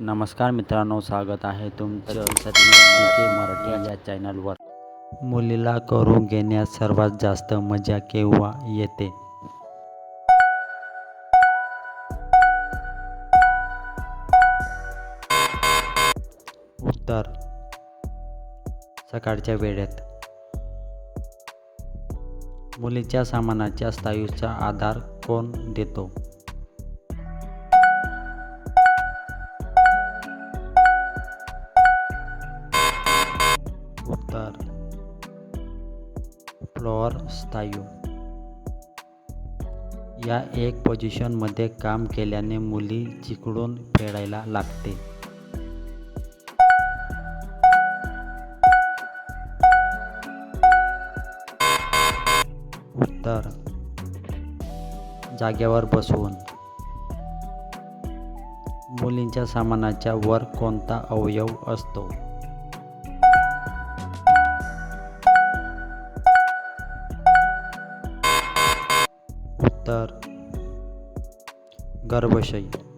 नमस्कार मित्रांनो स्वागत आहे तुमचं के मराठी या चॅनलवर. मुलीला करून घेण्यास सर्वात जास्त मजा केव्हा येते? उत्तर. सकाळच्या वेळेत. मुलीच्या सामानाच्या स्थायूचा आधार कोण देतो? उत्तर फ्लोअर स्थायू. या एक पोझिशनमध्ये काम केल्याने मुली जिकडून फेडायला लागते उत्तर. जागेवर बसवून. मुलींच्या सामानाच्या वर कोणता अवयव असतो? तर गर्भाशय.